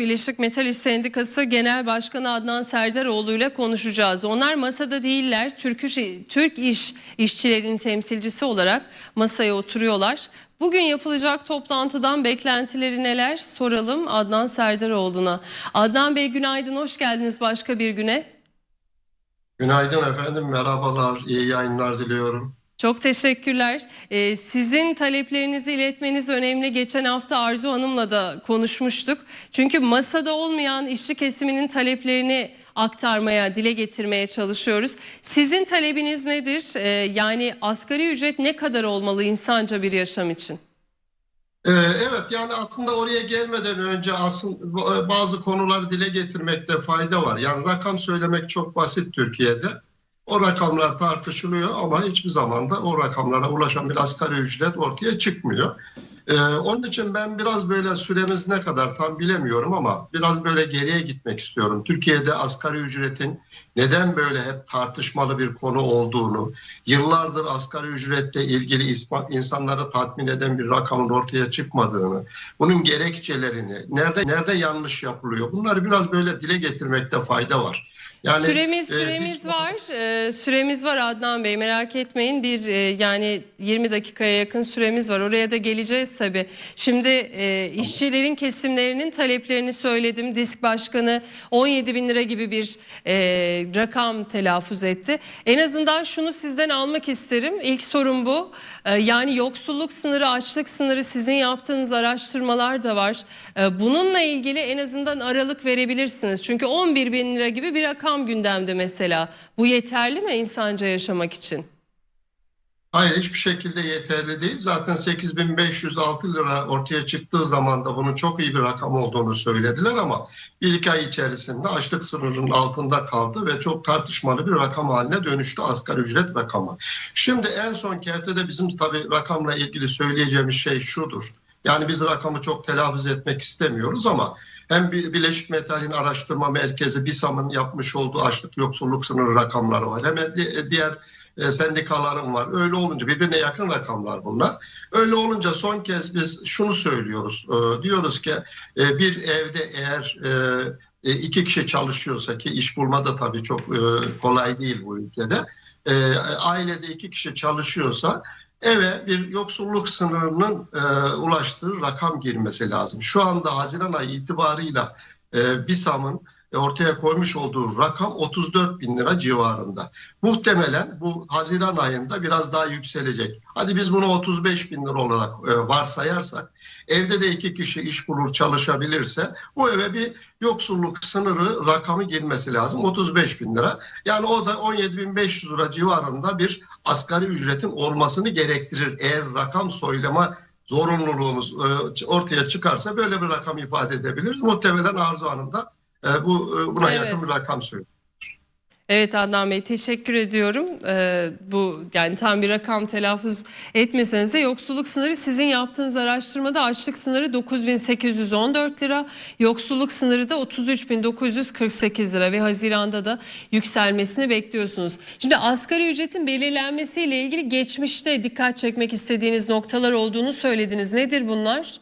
Birleşik Metal İş Sendikası Genel Başkanı Adnan Serdaroğlu ile konuşacağız. Onlar masada değiller. Türk İş, Türk İş işçilerin temsilcisi olarak masaya oturuyorlar. Bugün yapılacak toplantıdan beklentileri neler soralım Adnan Serdaroğlu'na. Adnan Bey günaydın, hoş geldiniz başka bir güne. Günaydın efendim, merhabalar, iyi yayınlar diliyorum. Çok teşekkürler. Ee, sizin taleplerinizi iletmeniz önemli. Geçen hafta Arzu Hanım'la da konuşmuştuk. Çünkü masada olmayan işçi kesiminin taleplerini aktarmaya, dile getirmeye çalışıyoruz. Sizin talebiniz nedir? Ee, yani asgari ücret ne kadar olmalı insanca bir yaşam için? Ee, evet, yani aslında oraya gelmeden önce aslında bazı konuları dile getirmekte fayda var. Yani rakam söylemek çok basit Türkiye'de. O rakamlar tartışılıyor ama hiçbir zaman da o rakamlara ulaşan bir asgari ücret ortaya çıkmıyor. Ee, onun için ben biraz böyle süremiz ne kadar tam bilemiyorum ama biraz böyle geriye gitmek istiyorum. Türkiye'de asgari ücretin neden böyle hep tartışmalı bir konu olduğunu, yıllardır asgari ücretle ilgili insanları tatmin eden bir rakamın ortaya çıkmadığını, bunun gerekçelerini, nerede nerede yanlış yapılıyor bunları biraz böyle dile getirmekte fayda var. Yani süremiz süremiz e, biz... var. E, süremiz var Adnan Bey merak etmeyin. Bir e, yani 20 dakikaya yakın süremiz var. Oraya da geleceğiz tabii. Şimdi e, işçilerin kesimlerinin taleplerini söyledim. Disk Başkanı 17 bin lira gibi bir e, rakam telaffuz etti. En azından şunu sizden almak isterim. İlk sorum bu. E, yani yoksulluk sınırı, açlık sınırı sizin yaptığınız araştırmalar da var. E, bununla ilgili en azından aralık verebilirsiniz. Çünkü 11 bin lira gibi bir rakam tam gündemde mesela. Bu yeterli mi insanca yaşamak için? Hayır hiçbir şekilde yeterli değil. Zaten 8506 lira ortaya çıktığı zaman da bunun çok iyi bir rakam olduğunu söylediler ama bir iki ay içerisinde açlık sınırının altında kaldı ve çok tartışmalı bir rakam haline dönüştü asgari ücret rakamı. Şimdi en son kertede bizim tabii rakamla ilgili söyleyeceğimiz şey şudur. Yani biz rakamı çok telaffuz etmek istemiyoruz ama hem Birleşik Metal'in araştırma merkezi BİSAM'ın yapmış olduğu açlık yoksulluk sınırı rakamları var. Hem diğer e, sendikaların var. Öyle olunca birbirine yakın rakamlar bunlar. Öyle olunca son kez biz şunu söylüyoruz. E, diyoruz ki e, bir evde eğer iki kişi çalışıyorsa ki iş bulma da tabii çok kolay değil bu ülkede. Ailede iki kişi çalışıyorsa eve bir yoksulluk sınırının e, ulaştığı rakam girmesi lazım. Şu anda Haziran ayı itibarıyla e, BİSAM'ın ortaya koymuş olduğu rakam 34 bin lira civarında. Muhtemelen bu Haziran ayında biraz daha yükselecek. Hadi biz bunu 35 bin lira olarak e, varsayarsak evde de iki kişi iş bulur çalışabilirse bu eve bir yoksulluk sınırı rakamı girmesi lazım 35 bin lira. Yani o da 17 bin 500 lira civarında bir asgari ücretin olmasını gerektirir. Eğer rakam söyleme zorunluluğumuz e, ortaya çıkarsa böyle bir rakam ifade edebiliriz. Muhtemelen Arzu Hanım da e, bu buna evet. yakın bir rakam söylüyor. Evet Adnan Bey teşekkür ediyorum. Ee, bu yani tam bir rakam telaffuz etmeseniz de yoksulluk sınırı sizin yaptığınız araştırmada açlık sınırı 9814 lira, yoksulluk sınırı da 33948 lira ve Haziran'da da yükselmesini bekliyorsunuz. Şimdi asgari ücretin belirlenmesiyle ilgili geçmişte dikkat çekmek istediğiniz noktalar olduğunu söylediniz. Nedir bunlar?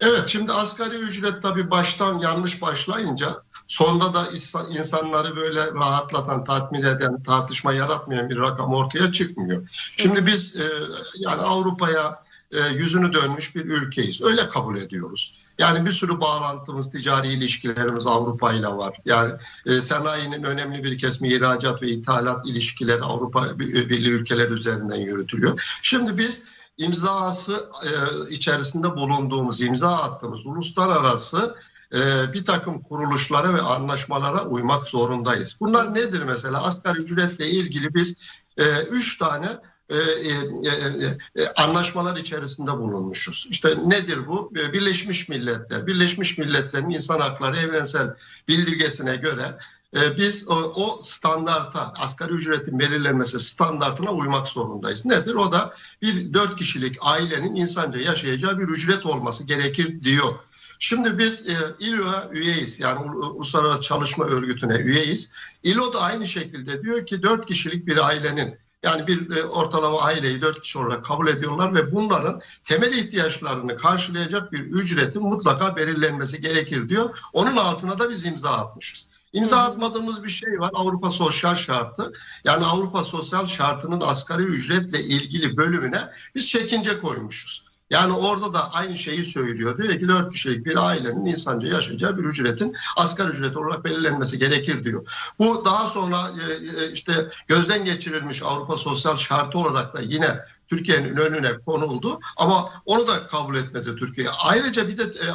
Evet şimdi asgari ücret tabii baştan yanlış başlayınca sonda da insanları böyle rahatlatan, tatmin eden, tartışma yaratmayan bir rakam ortaya çıkmıyor. Şimdi biz e, yani Avrupa'ya e, yüzünü dönmüş bir ülkeyiz. Öyle kabul ediyoruz. Yani bir sürü bağlantımız, ticari ilişkilerimiz Avrupa ile var. Yani e, sanayinin önemli bir kısmı ihracat ve ithalat ilişkileri Avrupa Birliği ülkeler üzerinden yürütülüyor. Şimdi biz imzası e, içerisinde bulunduğumuz, imza attığımız uluslararası e, bir takım kuruluşlara ve anlaşmalara uymak zorundayız. Bunlar nedir mesela? Asgari ücretle ilgili biz e, üç tane e, e, e, anlaşmalar içerisinde bulunmuşuz. İşte nedir bu? Birleşmiş Milletler. Birleşmiş Milletler'in insan hakları evrensel bildirgesine göre e, biz o, o standarta, asgari ücretin belirlenmesi standartına uymak zorundayız. Nedir? O da bir dört kişilik ailenin insanca yaşayacağı bir ücret olması gerekir diyor. Şimdi biz e, İLO'ya üyeyiz. Yani Uluslararası Çalışma Örgütü'ne üyeyiz. İLO da aynı şekilde diyor ki dört kişilik bir ailenin Yani bir e, ortalama aileyi dört kişi olarak kabul ediyorlar ve bunların temel ihtiyaçlarını karşılayacak bir ücretin mutlaka belirlenmesi gerekir diyor. Onun altına da biz imza atmışız. İmza atmadığımız bir şey var Avrupa Sosyal Şartı. Yani Avrupa Sosyal Şartı'nın asgari ücretle ilgili bölümüne biz çekince koymuşuz. Yani orada da aynı şeyi söylüyor. Diyor ki 4 kişilik bir ailenin insanca yaşayacağı bir ücretin asgari ücret olarak belirlenmesi gerekir diyor. Bu daha sonra e, e, işte gözden geçirilmiş Avrupa Sosyal Şartı olarak da yine Türkiye'nin önüne konuldu ama onu da kabul etmedi Türkiye. Ayrıca bir de e,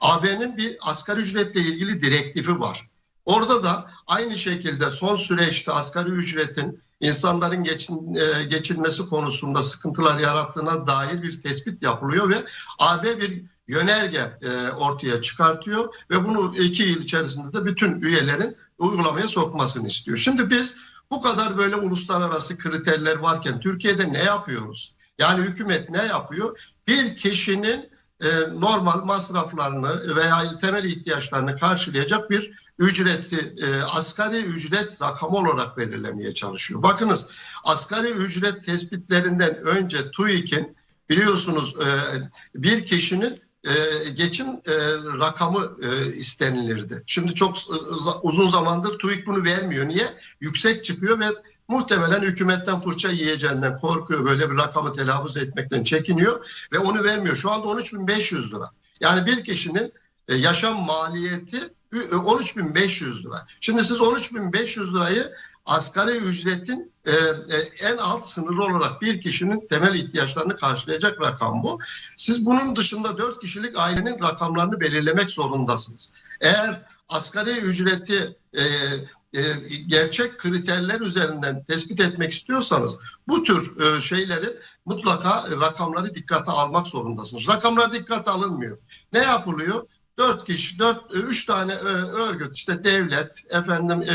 AB'nin bir asgari ücretle ilgili direktifi var. Orada da aynı şekilde son süreçte asgari ücretin insanların geçin, e, geçinmesi konusunda sıkıntılar yarattığına dair bir tespit yapılıyor ve AB bir yönerge e, ortaya çıkartıyor ve bunu iki yıl içerisinde de bütün üyelerin uygulamaya sokmasını istiyor. Şimdi biz bu kadar böyle uluslararası kriterler varken Türkiye'de ne yapıyoruz? Yani hükümet ne yapıyor? Bir kişinin e, normal masraflarını veya temel ihtiyaçlarını karşılayacak bir ücreti e, asgari ücret rakamı olarak belirlemeye çalışıyor. Bakınız asgari ücret tespitlerinden önce TÜİK'in biliyorsunuz e, bir kişinin e, geçim e, rakamı e, istenilirdi. Şimdi çok uzun zamandır TÜİK bunu vermiyor. Niye? Yüksek çıkıyor ve muhtemelen hükümetten fırça yiyeceğinden korkuyor. Böyle bir rakamı telaffuz etmekten çekiniyor ve onu vermiyor. Şu anda 13.500 lira. Yani bir kişinin e, yaşam maliyeti 13.500 lira. Şimdi siz 13.500 lirayı asgari ücretin e, e, en alt sınırı olarak bir kişinin temel ihtiyaçlarını karşılayacak rakam bu. Siz bunun dışında 4 kişilik ailenin rakamlarını belirlemek zorundasınız. Eğer asgari ücreti e, e, gerçek kriterler üzerinden tespit etmek istiyorsanız bu tür e, şeyleri mutlaka rakamları dikkate almak zorundasınız. Rakamlar dikkate alınmıyor. Ne yapılıyor? Dört kişi, dört, üç tane e, örgüt, işte devlet, efendim e,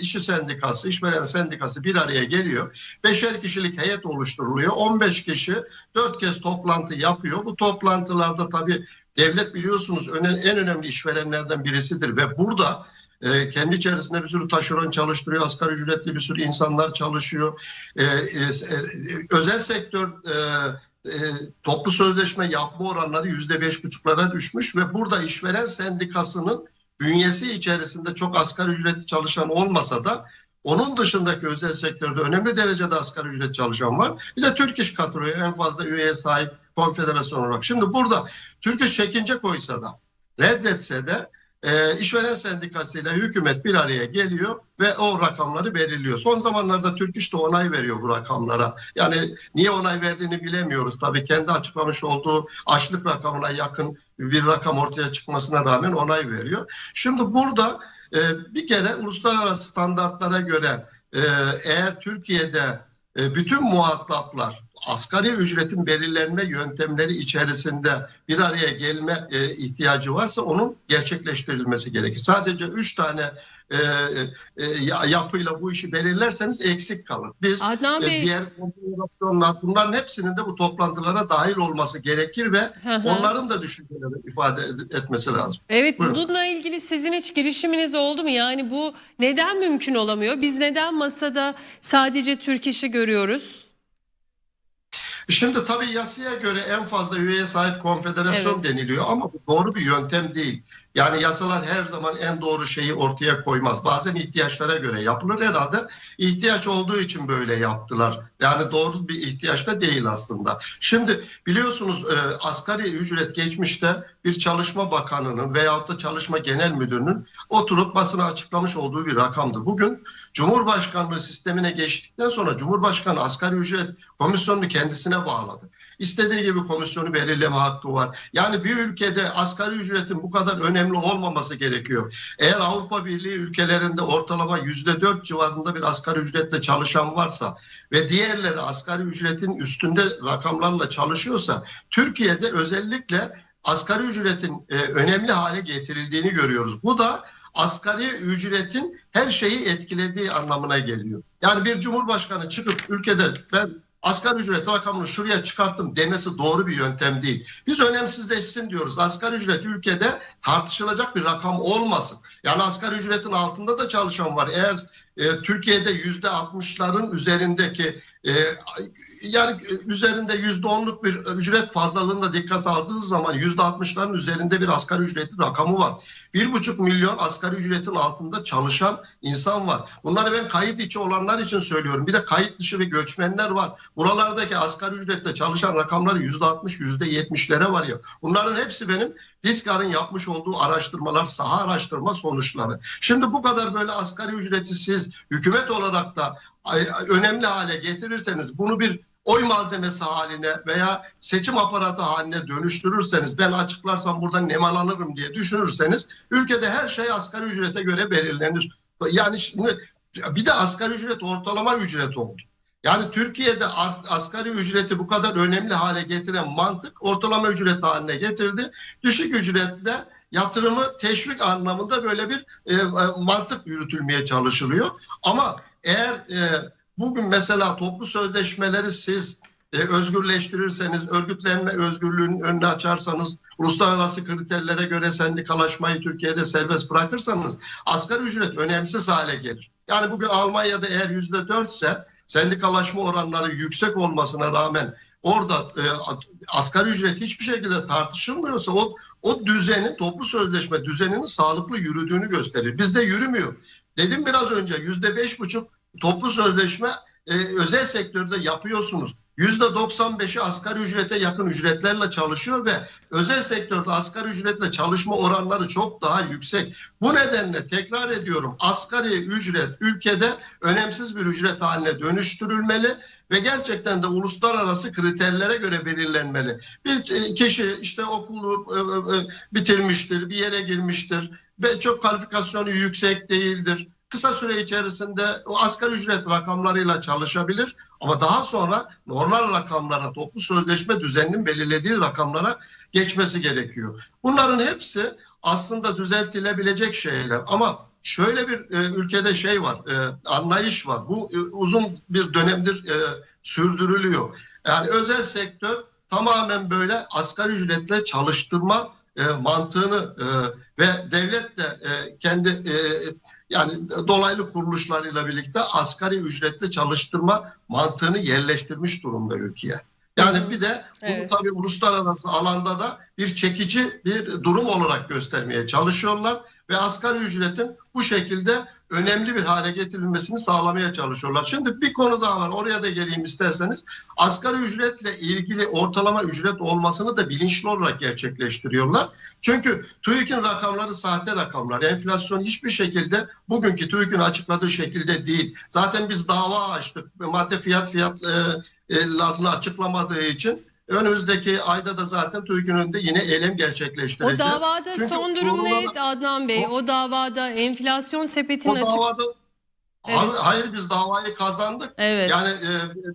işçi sendikası, işveren sendikası bir araya geliyor. Beşer kişilik heyet oluşturuluyor. 15 kişi dört kez toplantı yapıyor. Bu toplantılarda tabii devlet biliyorsunuz en önemli işverenlerden birisidir ve burada e, kendi içerisinde bir sürü taşeron çalıştırıyor, asgari ücretli bir sürü insanlar çalışıyor. E, e, özel sektör e, e, toplu sözleşme yapma oranları yüzde beş buçuklara düşmüş ve burada işveren sendikasının bünyesi içerisinde çok asgari ücretli çalışan olmasa da onun dışındaki özel sektörde önemli derecede asgari ücret çalışan var. Bir de Türk İş katılıyor en fazla üyeye sahip konfederasyon olarak. Şimdi burada Türk İş çekince koysa da reddetse de e, işveren sendikasıyla hükümet bir araya geliyor ve o rakamları belirliyor. Son zamanlarda Türk İş de onay veriyor bu rakamlara. Yani niye onay verdiğini bilemiyoruz. Tabii kendi açıklamış olduğu açlık rakamına yakın bir rakam ortaya çıkmasına rağmen onay veriyor. Şimdi burada e, bir kere uluslararası standartlara göre e, eğer Türkiye'de e, bütün muhataplar asgari ücretin belirlenme yöntemleri içerisinde bir araya gelme e, ihtiyacı varsa onun gerçekleştirilmesi gerekir. Sadece üç tane e, e, yapıyla bu işi belirlerseniz eksik kalır. Biz Adnan e, diğer konfederasyonlar bunların hepsinin de bu toplantılara dahil olması gerekir ve onların da düşüncelerini ifade etmesi lazım. Evet Buyurun. bununla ilgili sizin hiç girişiminiz oldu mu? Yani bu neden mümkün olamıyor? Biz neden masada sadece Türk işi görüyoruz? Şimdi tabii yasaya göre en fazla üyeye sahip konfederasyon Evet. deniliyor ama bu doğru bir yöntem değil. Yani yasalar her zaman en doğru şeyi ortaya koymaz. Bazen ihtiyaçlara göre yapılır herhalde. İhtiyaç olduğu için böyle yaptılar. Yani doğru bir ihtiyaç da değil aslında. Şimdi biliyorsunuz e, asgari ücret geçmişte bir çalışma bakanının veyahut da çalışma genel müdürünün oturup basına açıklamış olduğu bir rakamdı. Bugün Cumhurbaşkanlığı sistemine geçtikten sonra Cumhurbaşkanı asgari ücret komisyonunu kendisine bağladı. İstediği gibi komisyonu belirleme hakkı var. Yani bir ülkede asgari ücretin bu kadar önemli olmaması gerekiyor. Eğer Avrupa Birliği ülkelerinde ortalama yüzde dört civarında bir asgari ücretle çalışan varsa ve diğerleri asgari ücretin üstünde rakamlarla çalışıyorsa Türkiye'de özellikle asgari ücretin e, önemli hale getirildiğini görüyoruz. Bu da asgari ücretin her şeyi etkilediği anlamına geliyor. Yani bir cumhurbaşkanı çıkıp ülkede ben asgari ücret rakamını şuraya çıkarttım demesi doğru bir yöntem değil. Biz önemsizleşsin diyoruz. Asgari ücret ülkede tartışılacak bir rakam olmasın. Yani asgari ücretin altında da çalışan var. Eğer e, Türkiye'de yüzde altmışların üzerindeki e, yani e, üzerinde yüzde onluk bir ücret fazlalığında dikkat aldığınız zaman yüzde altmışların üzerinde bir asgari ücretin rakamı var. Bir buçuk milyon asgari ücretin altında çalışan insan var. Bunları ben kayıt içi olanlar için söylüyorum. Bir de kayıt dışı ve göçmenler var. Buralardaki asgari ücretle çalışan rakamları yüzde altmış, yüzde yetmişlere var ya. Bunların hepsi benim Diskar'ın yapmış olduğu araştırmalar, saha araştırma sonuçları. Şimdi bu kadar böyle asgari ücreti siz hükümet olarak da önemli hale getirirseniz bunu bir oy malzemesi haline veya seçim aparatı haline dönüştürürseniz ben açıklarsam buradan nemalanırım diye düşünürseniz ülkede her şey asgari ücrete göre belirlenir. Yani şimdi bir de asgari ücret ortalama ücret oldu. Yani Türkiye'de ar- asgari ücreti bu kadar önemli hale getiren mantık ortalama ücret haline getirdi. Düşük ücretle yatırımı teşvik anlamında böyle bir e, e, mantık yürütülmeye çalışılıyor. Ama eğer e, bugün mesela toplu sözleşmeleri siz e, özgürleştirirseniz, örgütlenme özgürlüğünün önünü açarsanız, uluslararası kriterlere göre sendikalaşmayı Türkiye'de serbest bırakırsanız asgari ücret önemsiz hale gelir. Yani bugün Almanya'da eğer yüzde dörtse sendikalaşma oranları yüksek olmasına rağmen orada e, asgari ücret hiçbir şekilde tartışılmıyorsa o o düzenin toplu sözleşme düzeninin sağlıklı yürüdüğünü gösterir. Bizde yürümüyor. Dedim biraz önce yüzde beş buçuk toplu sözleşme e, özel sektörde yapıyorsunuz. Yüzde 95'i asgari ücrete yakın ücretlerle çalışıyor ve özel sektörde asgari ücretle çalışma oranları çok daha yüksek. Bu nedenle tekrar ediyorum asgari ücret ülkede önemsiz bir ücret haline dönüştürülmeli ve gerçekten de uluslararası kriterlere göre belirlenmeli. Bir e, kişi işte okulu e, e, bitirmiştir, bir yere girmiştir ve çok kalifikasyonu yüksek değildir. Kısa süre içerisinde o asgari ücret rakamlarıyla çalışabilir ama daha sonra normal rakamlara, toplu sözleşme düzeninin belirlediği rakamlara geçmesi gerekiyor. Bunların hepsi aslında düzeltilebilecek şeyler ama şöyle bir e, ülkede şey var, e, anlayış var. Bu e, uzun bir dönemdir e, sürdürülüyor. Yani özel sektör tamamen böyle asgari ücretle çalıştırma e, mantığını e, ve devlet de e, kendi e, yani dolaylı kuruluşlarıyla birlikte asgari ücretle çalıştırma mantığını yerleştirmiş durumda ülkeye. Yani bir de bunu Evet. tabii uluslararası alanda da bir çekici bir durum olarak göstermeye çalışıyorlar ve asgari ücretin bu şekilde önemli bir hale getirilmesini sağlamaya çalışıyorlar. Şimdi bir konu daha var. Oraya da geleyim isterseniz. Asgari ücretle ilgili ortalama ücret olmasını da bilinçli olarak gerçekleştiriyorlar. Çünkü TÜİK'in rakamları sahte rakamlar. Enflasyon hiçbir şekilde bugünkü TÜİK'in açıkladığı şekilde değil. Zaten biz dava açtık. Madde fiyat fiyatlarını açıklamadığı için önümüzdeki ayda da zaten TÜİK'in önünde yine eylem O gerçekleştireceğiz. davada Çünkü son durum ne Adnan Bey? O- O davada enflasyon sepetinin O açık... davada Evet. Hayır, biz davayı kazandık. Evet. Yani e,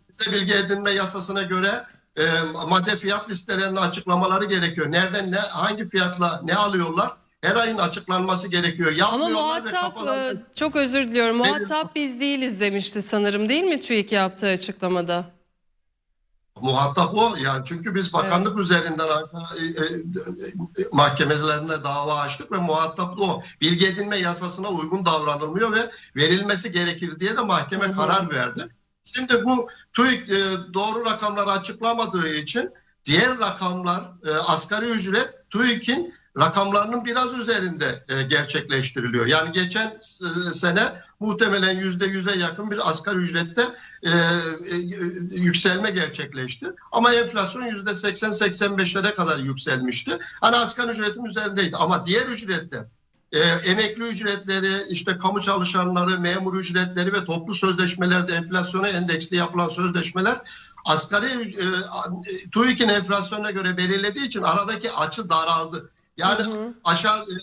bize bilgi edinme yasasına göre e, madde fiyat listelerinin açıklamaları gerekiyor. Nereden ne hangi fiyatla ne alıyorlar? Her ayın açıklanması gerekiyor. Ama muhatap e, çok özür diliyorum. Muhatap biz değiliz demişti sanırım değil mi TÜİK yaptığı açıklamada? Muhatap o yani çünkü biz bakanlık üzerinden Ankara e, e, e, mahkemelerine dava açtık ve muhatap o. Bilgi edinme yasasına uygun davranılmıyor ve verilmesi gerekir diye de mahkeme Hı hı. karar verdi. Şimdi bu TÜİK e, doğru rakamları açıklamadığı için diğer rakamlar e, asgari ücret TÜİK'in rakamlarının biraz üzerinde e, gerçekleştiriliyor. Yani geçen e, sene muhtemelen yüzde yüze yakın bir asgari ücrette e, e, yükselme gerçekleşti. Ama enflasyon yüzde 80-85'lere kadar yükselmişti. Hani asgari ücretin üzerindeydi. Ama diğer ücrette e, emekli ücretleri, işte kamu çalışanları, memur ücretleri ve toplu sözleşmelerde enflasyona endeksli yapılan sözleşmeler asgari e, TÜİK'in enflasyona göre belirlediği için aradaki açı daraldı. Yani Hı hı. aşağı e,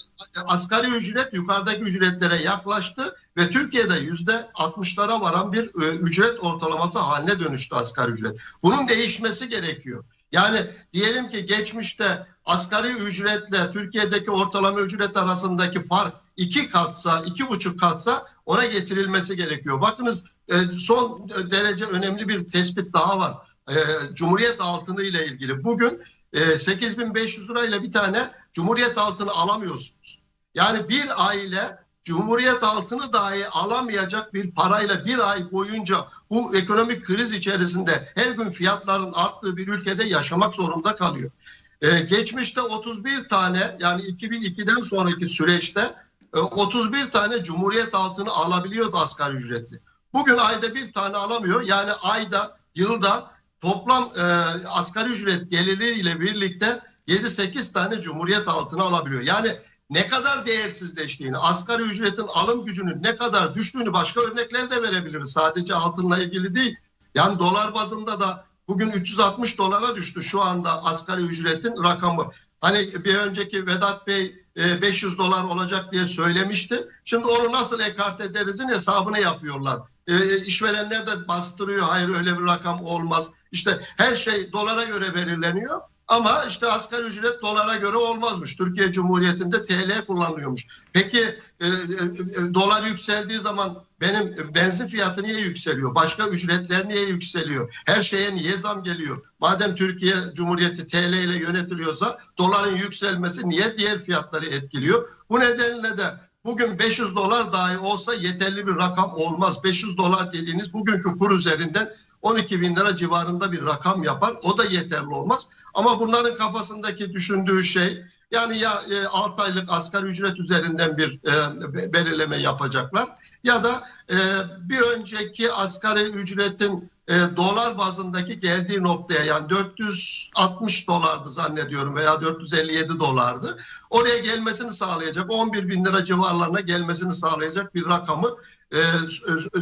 asgari ücret yukarıdaki ücretlere yaklaştı ve Türkiye'de yüzde 60'lara varan bir e, ücret ortalaması haline dönüştü asgari ücret. Bunun değişmesi gerekiyor. Yani diyelim ki geçmişte asgari ücretle Türkiye'deki ortalama ücret arasındaki fark iki katsa, iki buçuk katsa ona getirilmesi gerekiyor. Bakınız e, son derece önemli bir tespit daha var. E, Cumhuriyet altını ile ilgili. Bugün e, 8500 lirayla bir tane Cumhuriyet altını alamıyorsunuz. Yani bir aile Cumhuriyet altını dahi alamayacak bir parayla bir ay boyunca bu ekonomik kriz içerisinde her gün fiyatların arttığı bir ülkede yaşamak zorunda kalıyor. Ee, geçmişte 31 tane yani 2002'den sonraki süreçte e, 31 tane Cumhuriyet altını alabiliyordu asgari ücretli. Bugün ayda bir tane alamıyor. Yani ayda, yılda toplam e, asgari ücret geliriyle birlikte 7-8 tane Cumhuriyet altını alabiliyor. Yani ne kadar değersizleştiğini, asgari ücretin alım gücünün ne kadar düştüğünü başka örnekler de verebiliriz. Sadece altınla ilgili değil. Yani dolar bazında da bugün 360 dolara düştü şu anda asgari ücretin rakamı. Hani bir önceki Vedat Bey e, 500 dolar olacak diye söylemişti. Şimdi onu nasıl ekart ederizin hesabını yapıyorlar. E, işverenler de bastırıyor. Hayır öyle bir rakam olmaz. İşte her şey dolara göre belirleniyor. Ama işte asgari ücret dolara göre olmazmış. Türkiye Cumhuriyeti'nde TL kullanılıyormuş. Peki e, e, e, dolar yükseldiği zaman benim benzin fiyatı niye yükseliyor? Başka ücretler niye yükseliyor? Her şeye niye zam geliyor? Madem Türkiye Cumhuriyeti TL ile yönetiliyorsa doların yükselmesi niye diğer fiyatları etkiliyor? Bu nedenle de bugün 500 dolar dahi olsa yeterli bir rakam olmaz. 500 dolar dediğiniz bugünkü kur üzerinden 12 bin lira civarında bir rakam yapar. O da yeterli olmaz. Ama bunların kafasındaki düşündüğü şey yani ya e, 6 aylık asgari ücret üzerinden bir e, belirleme yapacaklar ya da e, bir önceki asgari ücretin e, dolar bazındaki geldiği noktaya yani 460 dolardı zannediyorum veya 457 dolardı. Oraya gelmesini sağlayacak 11 bin lira civarlarına gelmesini sağlayacak bir rakamı e,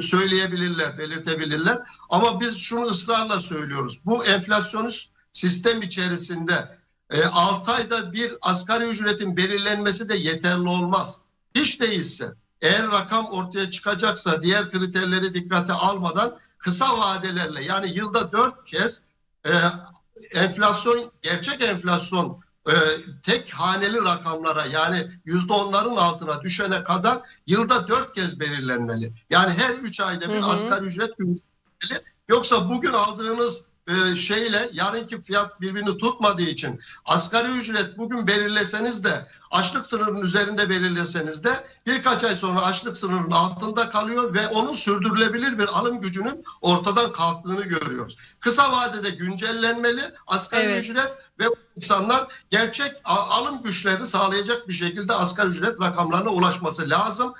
söyleyebilirler, belirtebilirler. Ama biz şunu ısrarla söylüyoruz. Bu enflasyonist sistem içerisinde e, 6 ayda bir asgari ücretin belirlenmesi de yeterli olmaz. Hiç değilse eğer rakam ortaya çıkacaksa diğer kriterleri dikkate almadan kısa vadelerle yani yılda dört kez e, enflasyon gerçek enflasyon e, tek haneli rakamlara yani yüzde onların altına düşene kadar yılda dört kez belirlenmeli. Yani her üç ayda bir Hı hı. asgari ücret güncellenmeli. Yoksa bugün aldığınız e, şeyle yarınki fiyat birbirini tutmadığı için asgari ücret bugün belirleseniz de açlık sınırının üzerinde belirleseniz de birkaç ay sonra açlık sınırının altında kalıyor ve onun sürdürülebilir bir alım gücünün ortadan kalktığını görüyoruz. Kısa vadede güncellenmeli asgari Evet. ücret ve insanlar gerçek alım güçlerini sağlayacak bir şekilde asgari ücret rakamlarına ulaşması lazım.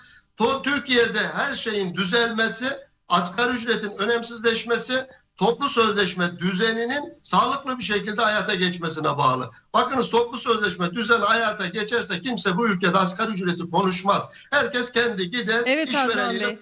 Türkiye'de her şeyin düzelmesi, asgari ücretin önemsizleşmesi, toplu sözleşme düzeninin sağlıklı bir şekilde hayata geçmesine bağlı. Bakınız toplu sözleşme düzeni hayata geçerse kimse bu ülkede asgari ücreti konuşmaz. Herkes kendi gider Evet işvereniyle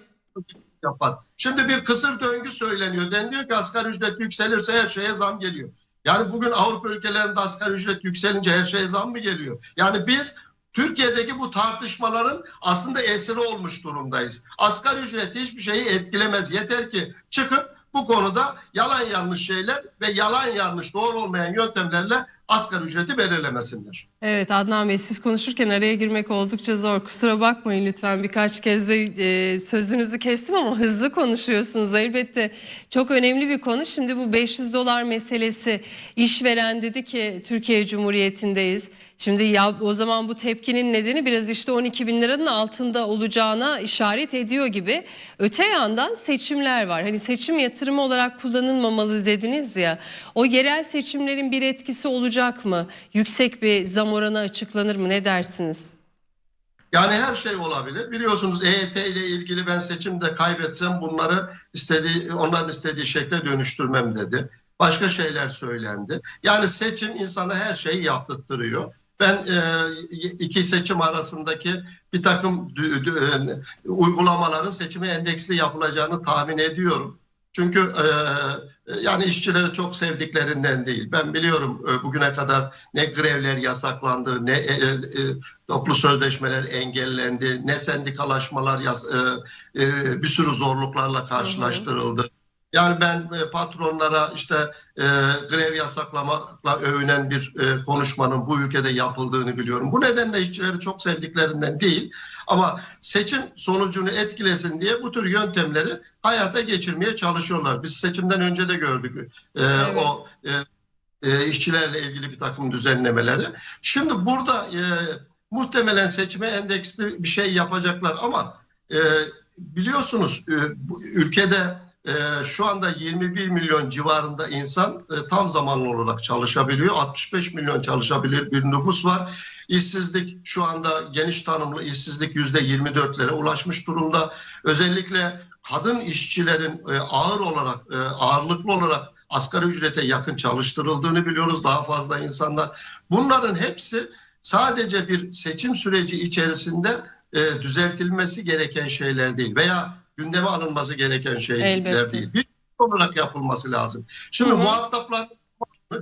yapar. Şimdi bir kısır döngü söyleniyor. Deniliyor ki asgari ücret yükselirse her şeye zam geliyor. Yani bugün Avrupa ülkelerinde asgari ücret yükselince her şeye zam mı geliyor? Yani biz Türkiye'deki bu tartışmaların aslında esiri olmuş durumdayız. Asgari ücret hiçbir şeyi etkilemez. Yeter ki çıkıp bu konuda yalan yanlış şeyler ve yalan yanlış doğru olmayan yöntemlerle asgari ücreti belirlemesinler. Evet Adnan Bey siz konuşurken araya girmek oldukça zor. Kusura bakmayın lütfen birkaç kez de e, sözünüzü kestim ama hızlı konuşuyorsunuz. Elbette çok önemli bir konu. Şimdi bu 500 dolar meselesi işveren dedi ki Türkiye Cumhuriyeti'ndeyiz. Şimdi ya o zaman bu tepkinin nedeni biraz işte 12 bin liranın altında olacağına işaret ediyor gibi. Öte yandan seçimler var. Hani seçim yatırımı olarak kullanılmamalı dediniz ya. O yerel seçimlerin bir etkisi olacak mı? Yüksek bir zam oranı açıklanır mı? Ne dersiniz? Yani her şey olabilir. Biliyorsunuz EYT ile ilgili ben seçimde kaybetsem bunları istediği, onların istediği şekle dönüştürmem dedi. Başka şeyler söylendi. Yani seçim insana her şeyi yaptırtırıyor. Ben e, iki seçim arasındaki bir takım e, uygulamaların seçime endeksli yapılacağını tahmin ediyorum. Çünkü e, yani işçileri çok sevdiklerinden değil. Ben biliyorum e, bugüne kadar ne grevler yasaklandı, ne e, e, e, toplu sözleşmeler engellendi, ne sendikalaşmalar yas- e, e, bir sürü zorluklarla karşılaştırıldı. Yani ben e, patronlara işte e, grev yasaklamakla övünen bir e, konuşmanın bu ülkede yapıldığını biliyorum. Bu nedenle işçileri çok sevdiklerinden değil ama seçim sonucunu etkilesin diye bu tür yöntemleri hayata geçirmeye çalışıyorlar. Biz seçimden önce de gördük e, Evet. o e, e, işçilerle ilgili bir takım düzenlemeleri. Şimdi burada e, muhtemelen seçime endeksli bir şey yapacaklar ama e, biliyorsunuz e, bu ülkede e, şu anda 21 milyon civarında insan e, tam zamanlı olarak çalışabiliyor. 65 milyon çalışabilir bir nüfus var. İşsizlik şu anda geniş tanımlı işsizlik %24'lere ulaşmış durumda. Özellikle kadın işçilerin e, ağır olarak e, ağırlıklı olarak asgari ücrete yakın çalıştırıldığını biliyoruz. Daha fazla insanlar. Bunların hepsi sadece bir seçim süreci içerisinde düzeltilmesi gereken şeyler değil veya gündeme alınması gereken şeyler Elbette. değil. Bir olarak yapılması lazım. Şimdi Hı hı. muhataplar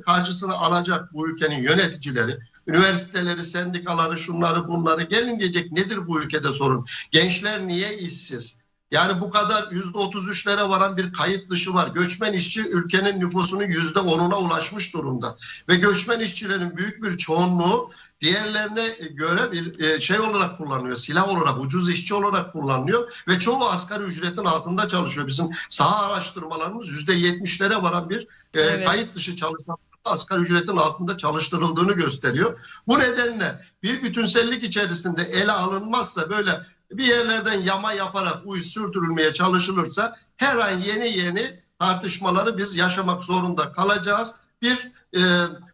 karşısına alacak bu ülkenin yöneticileri, üniversiteleri, sendikaları, şunları bunları gelin gelecek nedir bu ülkede sorun? Gençler niye işsiz? Yani bu kadar yüzde otuz üçlere varan bir kayıt dışı var. Göçmen işçi ülkenin nüfusunun yüzde onuna ulaşmış durumda. Ve göçmen işçilerin büyük bir çoğunluğu diğerlerine göre bir e, şey olarak kullanılıyor. Silah olarak, ucuz işçi olarak kullanılıyor. Ve çoğu asgari ücretin altında çalışıyor. Bizim saha araştırmalarımız yüzde yetmişlere varan bir e, Evet. kayıt dışı çalışan asgari ücretin altında çalıştırıldığını gösteriyor. Bu nedenle bir bütünsellik içerisinde ele alınmazsa böyle bir yerlerden yama yaparak bu iş sürdürülmeye çalışılırsa her an yeni yeni tartışmaları biz yaşamak zorunda kalacağız. Bir e,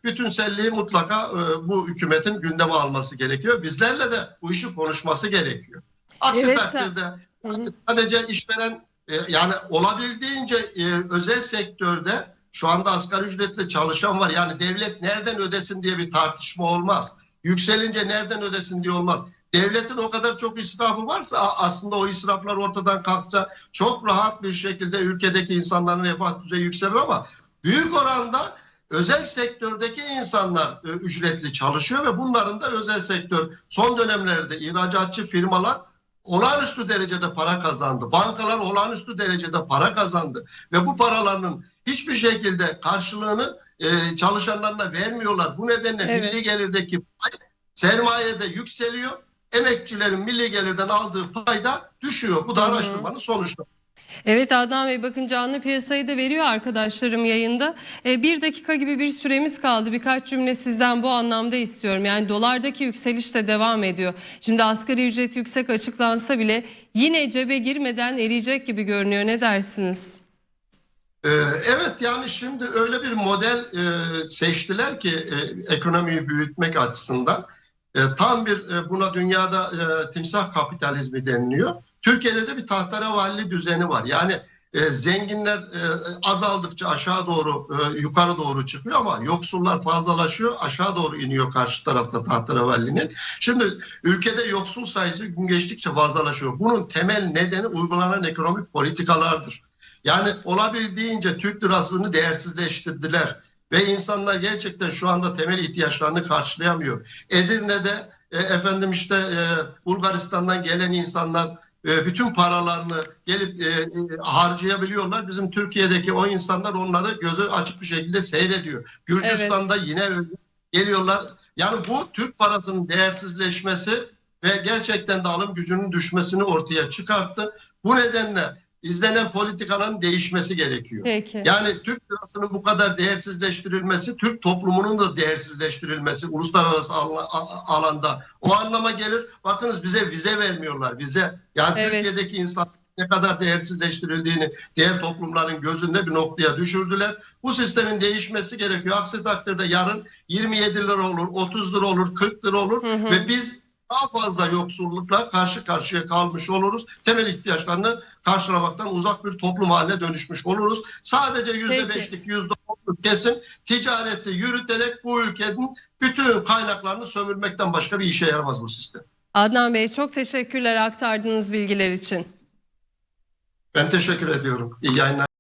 bütünselliği mutlaka e, bu hükümetin gündeme alması gerekiyor. Bizlerle de bu işi konuşması gerekiyor. Aksi Evet, takdirde hı. sadece işveren e, yani olabildiğince e, özel sektörde şu anda asgari ücretle çalışan var. Yani devlet nereden ödesin diye bir tartışma olmaz. Yükselince nereden ödesin diye olmaz. Devletin o kadar çok israfı varsa aslında o israflar ortadan kalksa çok rahat bir şekilde ülkedeki insanların refah düzeyi yükselir ama büyük oranda özel sektördeki insanlar e, ücretli çalışıyor ve bunların da özel sektör son dönemlerde ihracatçı firmalar olağanüstü derecede para kazandı. Bankalar olağanüstü derecede para kazandı ve bu paralarının hiçbir şekilde karşılığını e, çalışanlarına vermiyorlar. Bu nedenle Evet. milli gelirdeki pay sermayede yükseliyor. Emekçilerin milli gelirden aldığı pay da düşüyor. Bu da araştırmanın sonuçları. Evet Adnan Bey bakın canlı piyasayı da veriyor arkadaşlarım yayında. E, bir dakika gibi bir süremiz kaldı. Birkaç cümle sizden bu anlamda istiyorum. Yani dolardaki yükseliş de devam ediyor. Şimdi asgari ücret yüksek açıklansa bile yine cebe girmeden eriyecek gibi görünüyor. Ne dersiniz? Ee, Evet yani şimdi öyle bir model e, seçtiler ki e, ekonomiyi büyütmek açısından. E, Tam bir e, buna dünyada e, timsah kapitalizmi deniliyor. Türkiye'de de bir tahterevalli düzeni var. Yani e, zenginler e, azaldıkça aşağı doğru e, yukarı doğru çıkıyor ama yoksullar fazlalaşıyor aşağı doğru iniyor karşı tarafta tahterevallinin. Şimdi ülkede yoksul sayısı gün geçtikçe fazlalaşıyor. Bunun temel nedeni uygulanan ekonomik politikalardır. Yani olabildiğince Türk lirasını değersizleştirdiler ve insanlar gerçekten şu anda temel ihtiyaçlarını karşılayamıyor. Edirne'de e, efendim işte e, Bulgaristan'dan gelen insanlar e, bütün paralarını gelip e, e, harcayabiliyorlar. Bizim Türkiye'deki o insanlar onları gözü açık bir şekilde seyrediyor. Gürcistan'da yine öyle geliyorlar. Yani bu Türk parasının değersizleşmesi ve gerçekten de alım gücünün düşmesini ortaya çıkarttı. Bu nedenle izlenen politikanın değişmesi gerekiyor. Peki. Yani Türk lirasının bu kadar değersizleştirilmesi, Türk toplumunun da değersizleştirilmesi uluslararası alanda o anlama gelir. Bakınız bize vize vermiyorlar. Vize yani Evet. Türkiye'deki insan ne kadar değersizleştirildiğini diğer toplumların gözünde bir noktaya düşürdüler. Bu sistemin değişmesi gerekiyor. Aksi takdirde yarın 27 lira olur, 30 lira olur, 40 lira olur Hı hı. ve biz daha fazla yoksullukla karşı karşıya kalmış oluruz. Temel ihtiyaçlarını karşılamaktan uzak bir toplum haline dönüşmüş oluruz. Sadece yüzde beşlik, yüzde onluk kesim ticareti yürüterek bu ülkenin bütün kaynaklarını sömürmekten başka bir işe yaramaz bu sistem. Adnan Bey çok teşekkürler aktardığınız bilgiler için. Ben teşekkür ediyorum. İyi yayınlar.